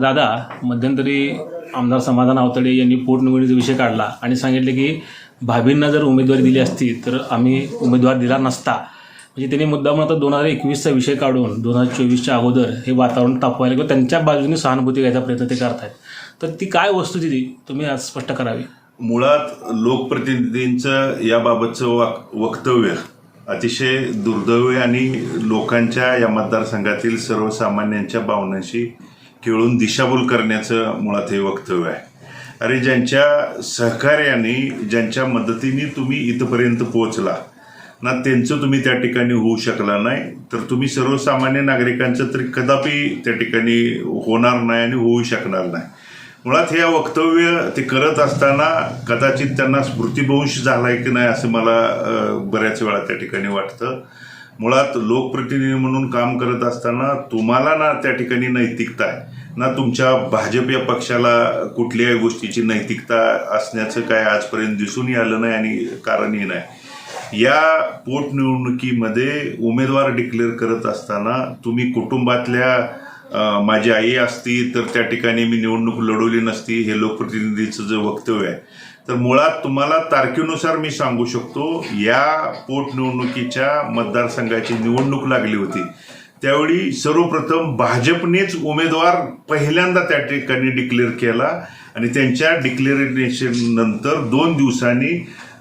दादा मध्यंतरी आमदार समाधान आवतडे यांनी पोटनिवडीचा विषय काढला आणि सांगितले की भाभींना जर उमेदवारी दिली असती तर आम्ही उमेदवार दिला नसता. म्हणजे त्यांनी मुद्दाम आता दोन हजार एकवीसचा विषय काढून दोन हजार चोवीसच्या अगोदर हे वातावरण तापवायला किंवा त्यांच्या बाजूने सहानुभूती घ्यायचा प्रयत्न ते करतायत. तर ती काय वस्तू दिली तुम्ही आज स्पष्ट करावी? मुळात लोकप्रतिनिधींचं याबाबतचं वाक वक्तव्य अतिशय दुर्दैवी आणि लोकांच्या या मतदारसंघातील सर्वसामान्यांच्या भावनांशी खेळून दिशाभूल करण्याचं मुळात हे वक्तव्य आहे. अरे ज्यांच्या सहकार्याने ज्यांच्या मदतीने तुम्ही इथपर्यंत पोहोचला ना त्यांचं तुम्ही त्या ठिकाणी होऊ शकला नाही तर तुम्ही सर्वसामान्य नागरिकांचं तरी कदापि त्या ठिकाणी होणार नाही आणि होऊ शकणार नाही. मुळात हे वक्तव्य ते करत असताना कदाचित त्यांना स्मृतिभंश झालाय की नाही असं मला बऱ्याच वेळा त्या ठिकाणी वाटतं. मुळात लोकप्रतिनिधी म्हणून काम करत असताना तुम्हाला ना त्या ठिकाणी नैतिकता आहे. ना तुमच्या भाजप या पक्षाला कुठल्याही गोष्टीची नैतिकता असण्याचं काय आजपर्यंत दिसूनही आलं नाही आणि कारणही नाही. या पोटनिवडणुकीमध्ये उमेदवार डिक्लेअर करत असताना तुम्ही कुटुंबातल्या माझी आई असती तर त्या ठिकाणी मी निवडणूक लढवली नसती हे लोकप्रतिनिधीचं जे वक्तव्य आहे. तर मुळात तुम्हाला तारखेनुसार मी सांगू शकतो या पोटनिवडणुकीच्या मतदारसंघाची निवडणूक लागली होती. त्यावेळी सर्वप्रथम भाजपनेच उमेदवार पहिल्यांदा त्या ठिकाणी डिक्लेअर केला आणि त्यांच्या डिक्लेरेशन नंतर दोन दिवसांनी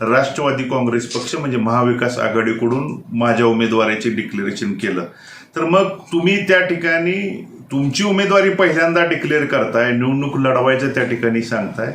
राष्ट्रवादी काँग्रेस पक्ष म्हणजे महाविकास आघाडीकडून माझ्या उमेदवाराचे डिक्लेरेशन केलं. तर मग तुम्ही त्या ठिकाणी तुमची उमेदवारी पहिल्यांदा डिक्लेअर करताय निवडणूक लढवायचं त्या ठिकाणी सांगताय.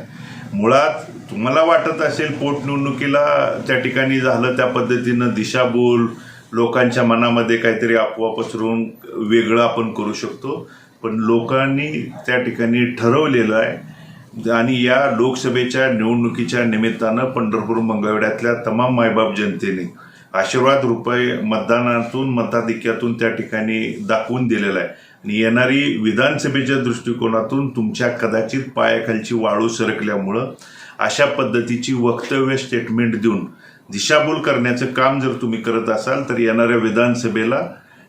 मुळात तुम्हाला वाटत असेल पोटनिवडणुकीला त्या ठिकाणी झालं त्या पद्धतीनं दिशाभूल लोकांच्या मनामध्ये काहीतरी आपोआप पसरून वेगळं आपण करू शकतो. पण लोकांनी त्या ठिकाणी ठरवलेलं आहे. आणि या लोकसभेच्या निवडणुकीच्या निमित्तानं पंढरपूर मंगळवेड्यातल्या तमाम मायबाप जनतेने आशीर्वाद रुपये मतदानातून मताधिक्यातून त्या ठिकाणी दाखवून दिलेला आहे. आणि येणारी विधानसभेच्या दृष्टिकोनातून तुमच्या कदाचित पायाखालची वाळू सरकल्यामुळं अशा पद्धतीची वक्तव्य स्टेटमेंट देऊन दिशाभूल करण्याचं काम जर तुम्ही करत असाल तर येणाऱ्या विधानसभेला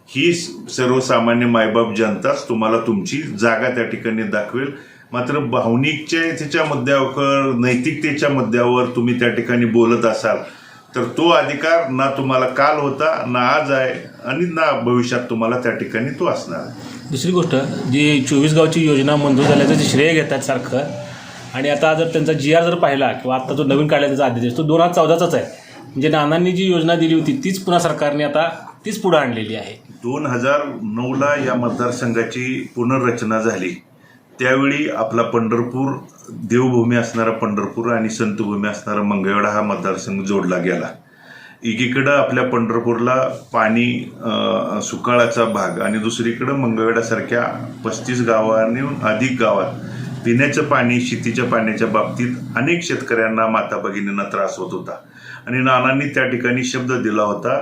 ही सर्वसामान्य मायबाप जनताच तुम्हाला तुमची जागा त्या ठिकाणी दाखवेल. मात्र भावनिकतेच्या मुद्द्यावर नैतिकतेच्या मुद्द्यावर तुम्ही त्या ठिकाणी बोलत असाल तर तो अधिकार ना तुम्हाला काल होता ना आज आहे आणि ना भविष्यात तुम्हाला त्या ठिकाणी तो असणार दुसरी गोष्ट जी चोवीस गावची योजना मंजूर झाल्याचं जे श्रेय घेतात सारखं आणि आता जर त्यांचा जी आर जर पाहिला किंवा आता जो नवीन काढला त्याचा आदेश तो दोन हजार चौदाचाच आहे. म्हणजे नानांनी जी योजना दिली होती तीच पुन्हा सरकारने आता तीच पुढे आणलेली आहे. दोन हजार नऊला या मतदारसंघाची पुनर्रचना झाली. त्यावेळी आपला पंढरपूर देवभूमी असणारा पंढरपूर आणि संतभूमी असणारा मंगळवेढा हा मतदारसंघ जोडला गेला. एकीकडं आपल्या पंढरपूरला पाणी सुकाळाचा भाग आणि दुसरीकडं मंगळवेढ्यासारख्या पस्तीस गावांनी अधिक गावात पिण्याचं पाणी शेतीच्या पाण्याच्या बाबतीत अनेक शेतकऱ्यांना माता भगिनींना त्रास होत होता. आणि नानांनी त्या ठिकाणी शब्द दिला होता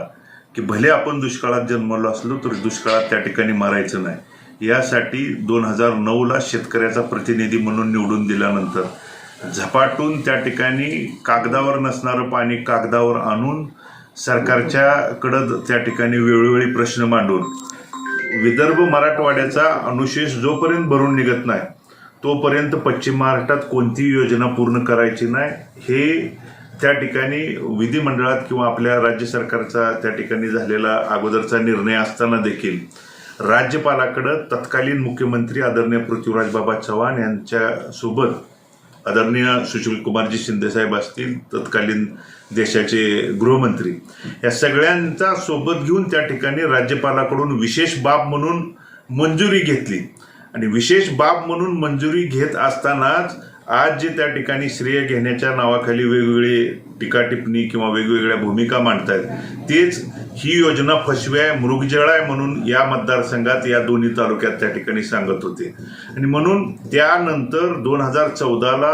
की भले आपण दुष्काळात जन्मलो असलो तर दुष्काळात त्या ठिकाणी मारायचं नाही. यासाठी दोन हजार नऊला शेतकऱ्याचा प्रतिनिधी म्हणून निवडून दिल्यानंतर झपाटून त्या ठिकाणी कागदावर नसणारं पाणी कागदावर आणून सरकारच्याकडं त्या ठिकाणी वेळोवेळी प्रश्न मांडून विदर्भ मराठवाड्याचा अनुशेष जोपर्यंत भरून निघत नाही तोपर्यंत पश्चिम महाराष्ट्रात कोणतीही योजना पूर्ण करायची नाही. हे त्या ठिकाणी विधिमंडळात किंवा आपल्या राज्य सरकारचा त्या ठिकाणी झालेला अगोदरचा निर्णय असताना देखील राज्यपालाकडं तत्कालीन मुख्यमंत्री आदरणीय पृथ्वीराज बाबा चव्हाण यांच्यासोबत आदरणीय सुशील कुमारजी शिंदेसाहेब असतील तत्कालीन देशाचे गृहमंत्री या सगळ्यांचा सोबत घेऊन त्या ठिकाणी राज्यपालाकडून विशेष बाब म्हणून मंजुरी घेतली. आणि विशेष बाब म्हणून मंजुरी घेत असतानाच आज जे त्या ठिकाणी श्रेय घेण्याच्या नावाखाली वेगवेगळे टीका टिप्पणी किंवा वेगवेगळ्या भूमिका मांडतायत तेच ही योजना फसवी आहे मृगजळ आहे म्हणून या मतदारसंघात या दोन्ही तालुक्यात त्या ठिकाणी सांगत होते. आणि म्हणून त्यानंतर दोन हजार चौदाला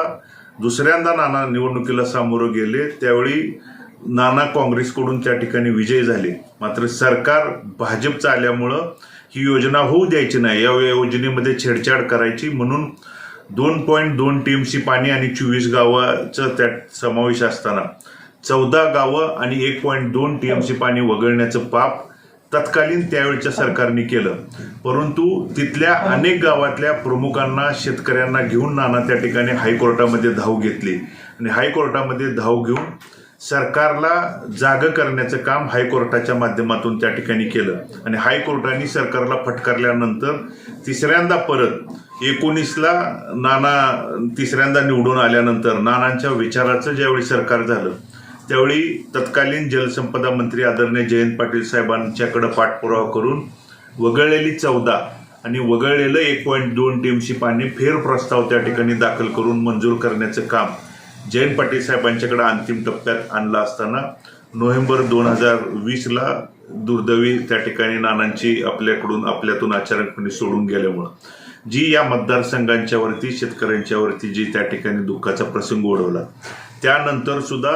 दुसऱ्यांदा नाना निवडणुकीला सामोरं गेले. त्यावेळी नाना काँग्रेसकडून त्या ठिकाणी विजय झाले. मात्र सरकार भाजपचं आल्यामुळं ही योजना होऊ द्यायची नाही. या योजनेमध्ये छेडछाड करायची. म्हणून दोन पॉईंट दोन टीएमसी पाणी आणि चोवीस गावाचं त्यात समावेश असताना. चौदा गावं आणि एक पॉईंट दोन टीएमसी पाणी वगळण्याचं पाप तत्कालीन त्यावेळच्या सरकारने केलं. परंतु तिथल्या अनेक गावातल्या प्रमुखांना शेतकऱ्यांना घेऊन नाना त्या ठिकाणी हायकोर्टामध्ये धाव घेतली. आणि हायकोर्टामध्ये धाव घेऊन सरकारला जाग करण्याचं काम हायकोर्टाच्या माध्यमातून त्या ठिकाणी केलं. आणि हायकोर्टाने सरकारला फटकारल्यानंतर तिसऱ्यांदा परत एकोणीसला नाना तिसऱ्यांदा निवडून आल्यानंतर नानांच्या विचाराचं ज्यावेळी सरकार झालं त्यावेळी तत्कालीन जलसंपदा मंत्री आदरणीय जयंत पाटील साहेबांच्याकडे पाठपुरावा करून वगळलेली चौदा आणि वगळलेलं एक पॉईंट दोन टीएमसी पाणी फेर प्रस्ताव त्या ठिकाणी दाखल करून मंजूर करण्याचं काम जयंत पाटील साहेबांच्याकडे अंतिम टप्प्यात आणला असताना नोव्हेंबर दोन हजार वीसला दुर्दैवी त्या ठिकाणी नानांची आपल्याकडून आपल्यातून अचानकपणे सोडून गेल्यामुळं. जी या मतदारसंघांच्या वरती शेतकऱ्यांच्या वरती जी त्या ठिकाणी दुःखाचा प्रसंग ओढवला त्यानंतर सुद्धा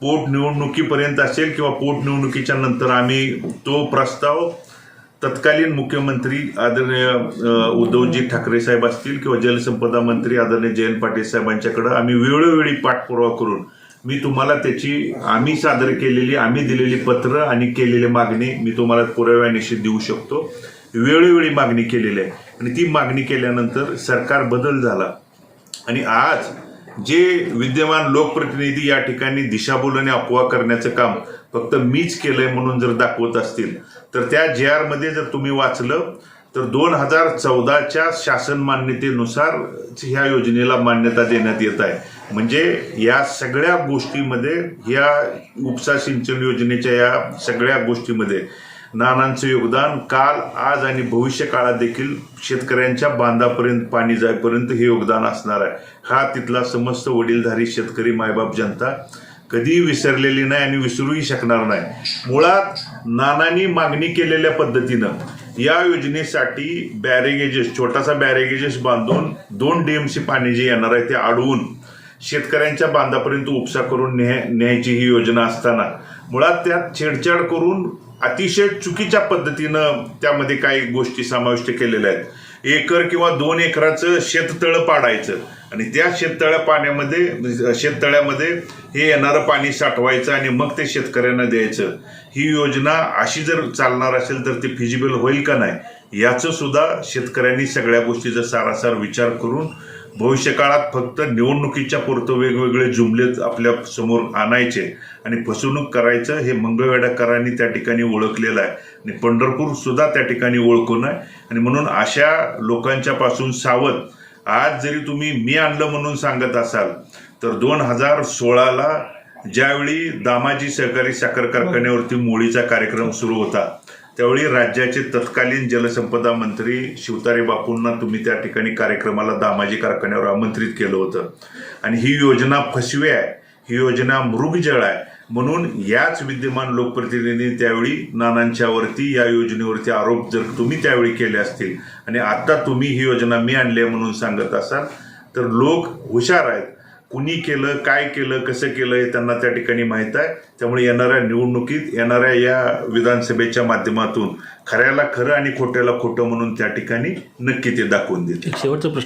पोटनिवडणुकीपर्यंत असेल किंवा पोटनिवडणुकीच्या नंतर आम्ही तो प्रस्ताव तत्कालीन मुख्यमंत्री आदरणीय उद्धवजी ठाकरे साहेब असतील किंवा जलसंपदा मंत्री आदरणीय जयंत पाटील साहेबांच्याकडं आम्ही वेळोवेळी पाठपुरावा करून मी तुम्हाला त्याची आम्ही सादर केलेली आम्ही दिलेली पत्र आणि केलेली मागणी मी तुम्हाला पुराव्यानिशी देऊ शकतो. वेळोवेळी मागणी केलेली आहे. आणि ती मागणी केल्यानंतर सरकार बदल झाला. आणि आज जे विद्यमान लोकप्रतिनिधी या ठिकाणी दिशाभूल आणि अफवा करण्याचं काम फक्त मीच केलंय म्हणून जर दाखवत असतील तर त्या जे आरमध्ये जर तुम्ही वाचलं तर दोन हजार चौदाच्या शासन मान्यतेनुसार ह्या योजनेला मान्यता देण्यात येत आहे. म्हणजे या सगळ्या गोष्टीमध्ये या उपसा सिंचन योजनेच्या या सगळ्या गोष्टीमध्ये नानांचं योगदान काल आज आणि भविष्य काळात देखील शेतकऱ्यांच्या बांधापर्यंत पाणी जाईपर्यंत हे योगदान असणार आहे. हा तिथला समस्त वडीलधारी शेतकरी मायबाप जनता कधीही विसरलेली नाही आणि विसरूही शकणार नाही. मुळात नानांनी मागणी केलेल्या पद्धतीनं या योजनेसाठी बॅरेगेजेस छोटासा बॅरेगेजेस बांधून दोन डीएमसी पाणी जे येणार आहे ते अडवून शेतकऱ्यांच्या बांधापर्यंत उपसा करून न्याय न्यायची ही योजना असताना मुळात त्यात छेडछाड करून अतिशय चुकीच्या पद्धतीनं त्यामध्ये काही गोष्टी समाविष्ट केलेल्या आहेत. एकर किंवा दोन एकराचं शेततळं पाडायचं. आणि त्या शेततळ्या पाण्यामध्ये शेततळ्यामध्ये हे येणारं पाणी साठवायचं आणि मग ते शेतकऱ्यांना द्यायचं. ही योजना अशी जर चालणार असेल तर ती फिजिबल होईल का नाही याचं सुद्धा शेतकऱ्यांनी सगळ्या गोष्टीचा सारासार विचार करून भविष्यकाळात फक्त निवडणुकीच्या पुरतं वेगवेगळे जुमलेच आपल्यासमोर आणायचे आणि फसवणूक करायचं हे मंगळवेडाकरांनी त्या ठिकाणी ओळखलेलं आहे. आणि पंढरपूर सुद्धा त्या ठिकाणी ओळखून आहे. आणि म्हणून अशा लोकांच्या पासून सावध. आज जरी तुम्ही मी आणलं म्हणून सांगत असाल तर दोन हजार सोळाला ज्यावेळी दामाजी सहकारी साखर कारखान्यावरती मोळीचा कार्यक्रम सुरू होता त्यावेळी राज्याचे तत्कालीन जलसंपदा मंत्री शिवतारे बापूंना तुम्ही त्या ठिकाणी कार्यक्रमाला दामाजी कारखान्यावर आमंत्रित केलं होतं. आणि ही योजना फसवी आहे ही योजना मृगजळ आहे. म्हणून याच विद्यमान लोकप्रतिनिधी त्यावेळी नानांच्यावरती या योजनेवरती आरोप जर तुम्ही त्यावेळी केले असतील आणि आता तुम्ही ही योजना मी आणली आहे म्हणून सांगत असाल तर लोक हुशार आहेत. कुणी केलं काय केलं कसं केलं हे त्यांना त्या ठिकाणी माहीत आहे. त्यामुळे येणाऱ्या निवडणुकीत येणाऱ्या या विधानसभेच्या माध्यमातून खऱ्याला खरं आणि खोट्याला खोटं म्हणून त्या ठिकाणी नक्की ते दाखवून देतील. शेवटचा प्रश्न